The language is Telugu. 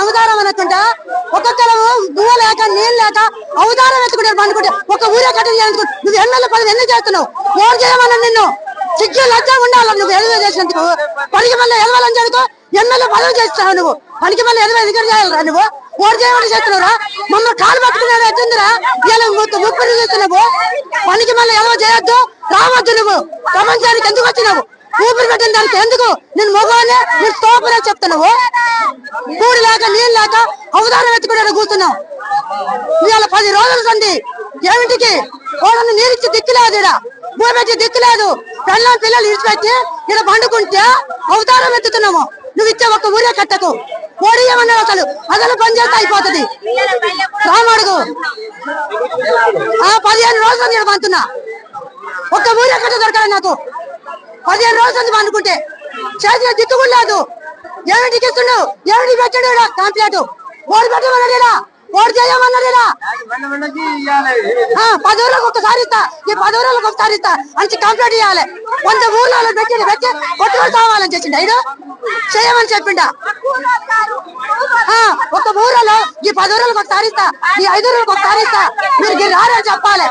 అవతారం అనుకుంటా ఒక్కొక్కరు గువ్వ లేక నీళ్ళు లేక అవతారం ఎత్తుకుంటారు అనుకుంటే ఒక ఊరే కట్టం చేయాలనుకుంటే నువ్వు ఎన్నెల పని ఎందుకు చేస్తున్నావు? ఓటు చేయమన్నా నిన్ను? సిగ్గు లజ్జ ఉండాలి నువ్వు ఎదురు చేసినందుకు? పనికి మళ్ళీ ఎదవాలని చదువుకో ఎమ్మెల్యే పదవి చేస్తావు నువ్వు? పనికి మళ్ళీ ఎదవ ఎదుగు చేయాలరా నువ్వు? ఓటు చేయమని చేస్తున్నావురా? మమ్మల్ని కాలు పట్టుకున్నావు ఎట్టుందిరా ఇలా ముప్పై చేస్తున్నావు? పనికి మళ్ళీ ఎదవ చేయొద్దు రావద్దు నువ్వు. ప్రపంచానికి ఎందుకు వచ్చినావు? ఊపిరి పెట్టిన దానికి ఎందుకు? నేను మగవానే నేను తోపనే చెప్తున్నావు. కూడి లేక నీళ్ళు లేక అవతారం ఎత్తుకునే కూర్చున్నావు. ఇవాళ పది రోజులు సండి ఏమిటికి? కోడని నీరిచ్చి దిక్కులేదు ఈడ. భూమి పెట్టి దిక్కులేదు. పిల్లల పిల్లలు ఇడిచిపెట్టి ఇక్కడ పండుకుంటే అవతారం ఎత్తుతున్నాము. నువ్వు ఇచ్చే ఒక్క ఊరే కట్టకు. కోడి ఏమన్నా అసలు? అసలు పనిచేస్తే అయిపోతుంది. రామడుగు ఆ పదిహేను రోజులు నేను పంతున్నా. ఒక్క ఊరే కట్ట దొరకాలి నాకు. పదిహేను రోజులు ఉంది అనుకుంటే. చేతిలో దిక్కులేదు ఏమిటికి ఇస్తున్నావు ఏమిటి పెట్టాడు ఈడ? ఓడి పెట్టమన్నాడా ఓడి చేయమన్నాడా పది రోజులకు ఒకసారి ఇస్తా. ఈ పది రోజులకు ఒకసారి ఇస్తా. మంచి కంప్లైంట్ ఇవ్వాలి. కొంత ఊర్లో పెట్టి పెట్టి కొట్టుకొని కావాలని చేసిండు ఐదు చేయమని చెప్పిండా? ఒక ఊరలో ఈ పది రోజులకు ఒకసారి ఇస్తా. ఈ ఐదు రోజులకు ఒకసారి ఇస్తా. మీరు రారని చెప్పాలి.